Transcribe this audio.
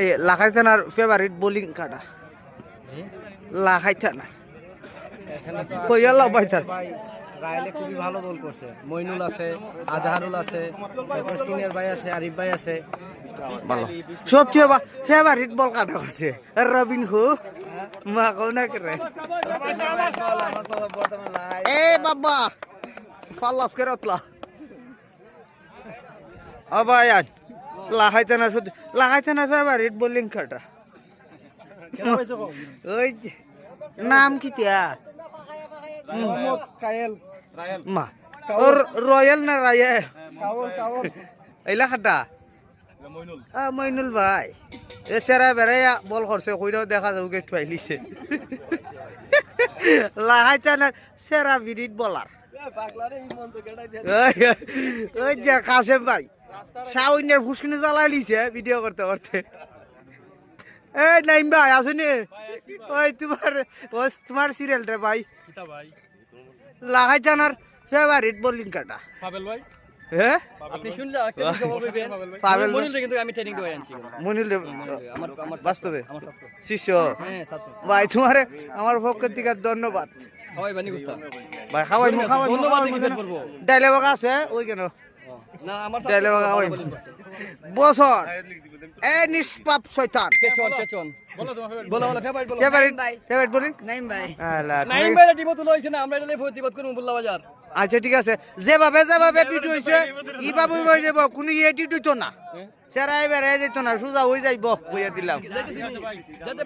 এই লাখাই থানার favourite bowling কাটা লাখাই থানা কইয়া লাভ ভাই তার রায়লে খুবই ভালো বল করছে। মইনুল আছে আজহারুল আছে তারপর সিনিয়র ভাই আছে আরিফ ভাই আছে। ভালো। সবচেয়ে ফেভারিট বল কাটা করছে। রবিন হু। মা কও না করে এ বাবা ফাল্লাস করে অতলা আবায়ান লাহাইতে না শুধু লাহাইতে না ফেভারিট বোলিং কাটা ওই নাম কি মা ওর রয়্যাল না রায়ে কাওল কাওল। এইলা খাটা মইনুল। ভাই। এ সেরা বেড়াইয়া বল করছে কইরাও দেখা যাব কে ঠুয়াইলিছে লাহাইতে না সেরা বিরিট বলার। ওই যে কাসেম ভাই। সাউন্ডের ফুসকিনে জ্বালাই লিছে ভিডিও করতে করতে। এই নাইম ভাই আসুনি ওই তোমার ও তোমার সিরিয়াল রে ভাই। লাগাই জানার ফেভারিট বোলিং কাটা। পাবেল ভাই? হ্যাঁ? আপনি শুনলে পাবেল মইনুল কিন্তু আমি ট্রেনিং দিয়ে আনছি মনিল রে, আমার আমার বাস্তবে? শিষ্য? হ্যাঁ ভাই তোমারে আমার পক্ষের থেকে ধন্যবাদ। সবাই বানি গুস্তা ভাই খাওয়াই খাওয়াই। ধন্যবাদ দিতে বলব ডাইলে বাগা আছে ওই কেন? না আমার ডাইলে বাগা ওই বছর। এ নিষ্পাপ শয়তান। পেছন পেছন। বলো বলো বলো। ফেভারিট বলো। Favourite favourite bowling? নাইম ভাই। নাইম ভাই টিমও তুলো হইছে না আমরা এটা প্রতিবাদ করব বুল্লা বাজার। আচ্ছা ঠিক আছে। যেভাবে যেভাবে পিট হয়েছে ইভাবে হয়ে যাব কোনো এটি তো না। সেরা এবার যেত না সোজা হয়ে যাইব বইয়া দিলাম। যাতে